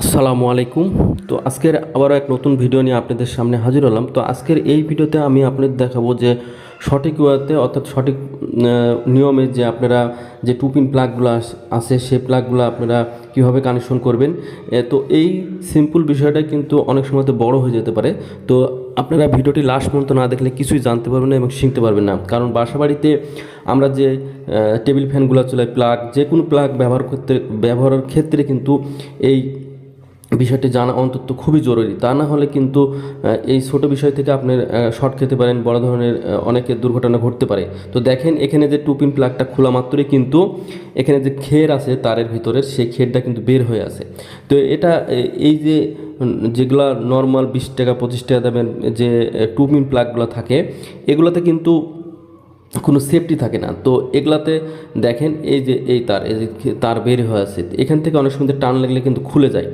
আসসালামু আলাইকুম। তো আজকের আবারও এক নতুন ভিডিও নিয়ে আপনাদের সামনে হাজির হলাম। তো আজকের এই ভিডিওতে আমি আপনাদের দেখাবো যে সঠিক ওয়াতে অর্থাৎ সঠিক নিয়মে যে আপনারা যে টুপিন প্লাগগুলো আছে সেই প্লাগগুলো আপনারা কীভাবে কানেকশন করবেন। তো এই সিম্পল বিষয়টা কিন্তু অনেক সময়তে বড় হয়ে যেতে পারে। তো আপনারা ভিডিওটি লাস্ট পর্যন্ত না দেখলে কিছুই জানতে পারবেন না এবং শিখতে পারবেন না। কারণ বাসা বাড়িতে আমরা যে টেবিল ফ্যানগুলো চলে, প্লাগ যে কোনো প্লাগ ব্যবহার করতে, ব্যবহারের ক্ষেত্রে কিন্তু এই বিষয়টি জানা অন্তত খুবই জরুরি। তা না হলে কিন্তু এই ছোট বিষয় থেকে আপনি শর্ট খেতে পারেন, বড় ধরনের অনেকের দুর্ঘটনা ঘটতে পারে। তো দেখেন, এখানে যে টুপিন প্লাগটা খোলা মাত্রই কিন্তু, এখানে যে খের আছে তারের ভিতরে সেই খেরটা কিন্তু বের হয়ে আছে। তো এটা এই যে যেগুলা নর্মাল বিশ টাকা, পঁচিশ টাকা দামের যে টুপিন প্লাগগুলো থাকে, এগুলোতে কিন্তু কোনো সেফটি থাকে না। তো এগুলাতে দেখেন এই যে এই তার, এই যে তার বের হয়ে আছে এখান থেকে অনেক সময় টান লাগলে কিন্তু খুলে যায়।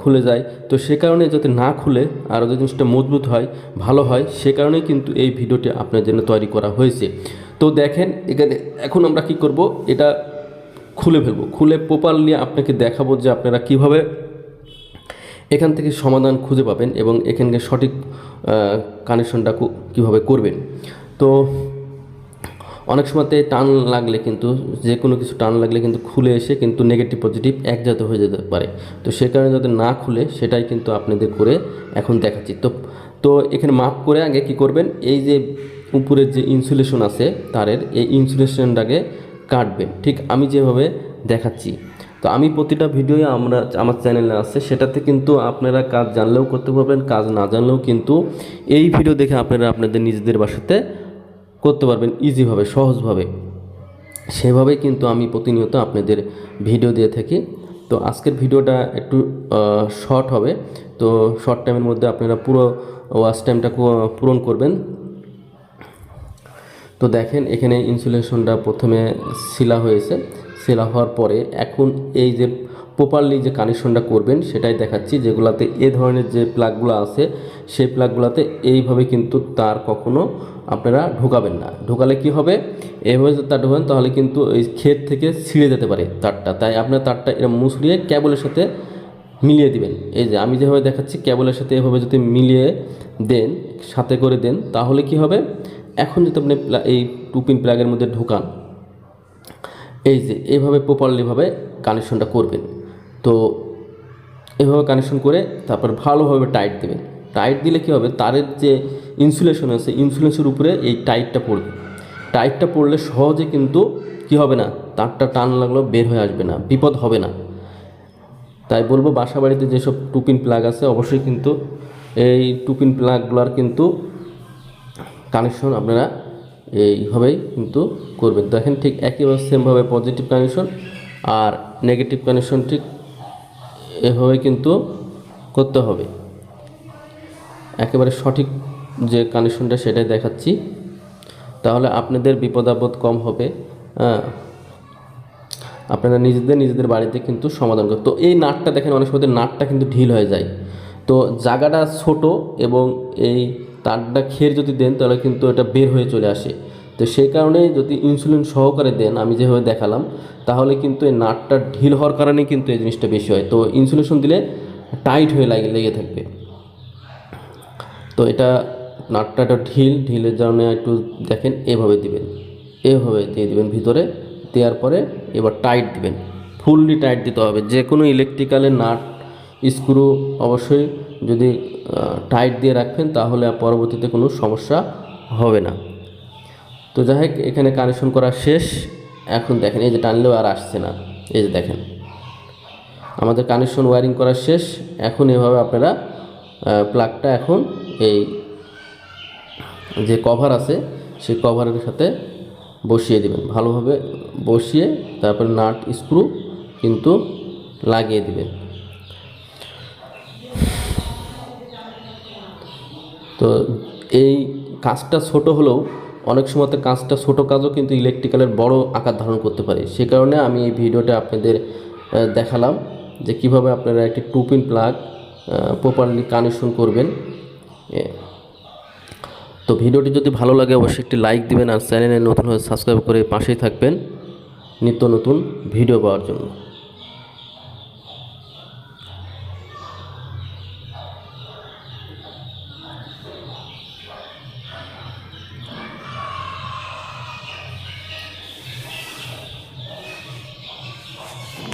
খুলে যায়। তো সে কারণে যাতে না খুলে আর যদি জিনিসটা মজবুত হয়, ভালো হয়, সে কারণেই কিন্তু এই ভিডিওটি আপনার জন্য তৈরি করা হয়েছে। তো দেখেন এখানে এখন আমরা কি করব, এটা খুলে ফেলব। খুলে প্রপারলি আপনাকে দেখাবো যে আপনারা কীভাবে এখান থেকে সমাধান খুঁজে পাবেন এবং এখানকে সঠিক কানেকশনটা কীভাবে করবেন। তো অনেক সময়তে টান লাগলে কিন্তু যে কোনো কিছু টান লাগলে কিন্তু খুলে এসে কিন্তু নেগেটিভ পজিটিভ একজাত হয়ে যেতে পারে। তো সে কারণে যাতে না খুলে, সেটাই কিন্তু আপনাদের করে এখন দেখাচ্ছি। তো তো এখানে মাপ করে আগে কি করবেন? এই যে উপরের যে ইনসুলেশন আছে, তারের, এই ইনসুলেশনটাকে কাটবেন। ঠিক আমি যেভাবে দেখাচ্ছি। তো আমি প্রতিটা ভিডিও আমরা, আমার চ্যানেলে আছে, সেটাতে কিন্তু আপনারা কাজ জানলেও করতে পারবেন, কাজ না জানলেও কিন্তু এই ভিডিও দেখে আপনারা আপনাদের নিজেদের বাসাতে করতে পারবেন ইজিভাবে সহজভাবে। সেভাবেই কিন্তু আমি প্রতিনিয়ত আপনাদের ভিডিও দিয়ে থাকি। তো আজকের ভিডিওটা একটু শর্ট হবে। তো শর্ট টাইমের মধ্যে আপনারা পুরো ওয়াচ টাইমটা পূরণ করবেন। তো দেখেন, এখানে ইনসুলেশনটা প্রথমে শিলা হয়েছে। শিলা হওয়ার পরে এখন এই যে প্রপারলি যে কানেকশনটা করবেন, সেটাই দেখাচ্ছি। যেগুলাতে এ ধরনের যে প্লাগগুলো আছে, সেই প্লাগগুলোতে এইভাবে কিন্তু তার কখনো আপনারা ঢোকাবেন না। ঢোকালে কি হবে? এভাবে যদি তার ঢোকান, তাহলে কিন্তু এই ক্ষেত থেকে ছিঁড়ে যেতে পারে তারটা। তাই আপনার তারটা এরকম মুসড়িয়ে ক্যাবলের সাথে মিলিয়ে দিবেন। এই যে আমি যেভাবে দেখাচ্ছি ক্যাবলের সাথে এভাবে যদি মিলিয়ে দেন, সাথে করে দেন, তাহলে কি হবে? এখন যদি আপনি এই টুপিন প্লাগের মধ্যে ঢোকান, এই যে এইভাবে প্রপারলিভাবে কানেকশনটা করবেন। তো এভাবে কানেকশন করে তারপর ভালোভাবে টাইট দেবেন টাইট দিলে কি হবে? তারের যে ইনসুলেশন আছে ইনসুলেশনের উপরে এই টাইটটা পড়বে। টাইটটা পড়লে সহজে কিন্তু কি হবে না? তারটা টান লাগলেও বের হয়ে আসবে না, বিপদ হবে না। তাই বলব বাসা বাড়িতে যেসব টুপিন প্লাগ আছে, অবশ্যই কিন্তু এই টুপিন প্লাগগুলোর কিন্তু কানেকশন আপনারা এইভাবেই কিন্তু করবেন। দেখেন ঠিক একইভাবে সেমভাবে পজিটিভ কানেকশন আর নেগেটিভ কানেকশন ঠিক এভাবে কিন্তু করতে হবে। একেবারে সঠিক যে কানেকশনটা সেটাই দেখাচ্ছি। তাহলে আপনাদের বিপদ আপদ কম হবে হ্যাঁ। আপনারা নিজেদের নিজেদের বাড়িতে কিন্তু সমাধান করতে তো এই নাটটা দেখেন, অনেক সময় নাটটা কিন্তু ঢিল হয়ে যায়। তো জায়গাটা ছোট এবং এই তারটা খের যদি দেন, তাহলে কিন্তু এটা বের হয়ে চলে আসে। তো সেই কারণে যদি ইনসুলিন সহকারে দেন, আমি যেভাবে দেখালাম, তাহলে কিন্তু এই নাটটা ঢিল হওয়ার কারণে কিন্তু এই জিনিসটা বেশি হয়। তো ইনসুলেশন দিলে টাইট হয়ে লাগে, লেগে থাকবে। তো এটা নাটটা একটা ঢিল, ঢিলের জন্য একটু দেখেন, এভাবে দিবেন। এভাবে দিয়ে দিবেন ভিতরে, দেওয়ার পরে এবার টাইট দিবেন। ফুললি টাইট দিতে হবে। যে কোনো ইলেকট্রিক্যালের নাট স্ক্রু অবশ্যই যদি টাইট দিয়ে রাখবেন, তাহলে পরবর্তীতে কোনো সমস্যা হবে না। তো যাই হোক, এখানে কানেকশন করা শেষ। এখন দেখেন, এই যে টানলেও আর আসছে না। এই যে দেখেন, আমাদের কানেকশন ওয়ারিং করা শেষ। এখন এভাবে আপনারা প্লাগটা এখন এই যে কভার আছে, সেই কভারের সাথে বসিয়ে দেবেন। ভালোভাবে বসিয়ে তারপরে নাট স্ক্রু কিন্তু লাগিয়ে দেবেন। তো এই কাজটা ছোট হলেও অনেক সময়তে কাজটা ছোট কাজও কিন্তু ইলেকট্রিক্যালের বড় আকার ধারণ করতে পারে। সে কারণে আমি এই ভিডিওটা আপনাদের দেখালাম যে কীভাবে আপনারা একটি two pin plug properly connection করবেন। তো ভিডিওটি যদি ভালো লাগে অবশ্যই একটি লাইক দিবেন আর চ্যানেলে নতুন হয়ে সাবস্ক্রাইব করে পাশেই থাকবেন। নিত্য নতুন ভিডিও পাওয়ার জন্য।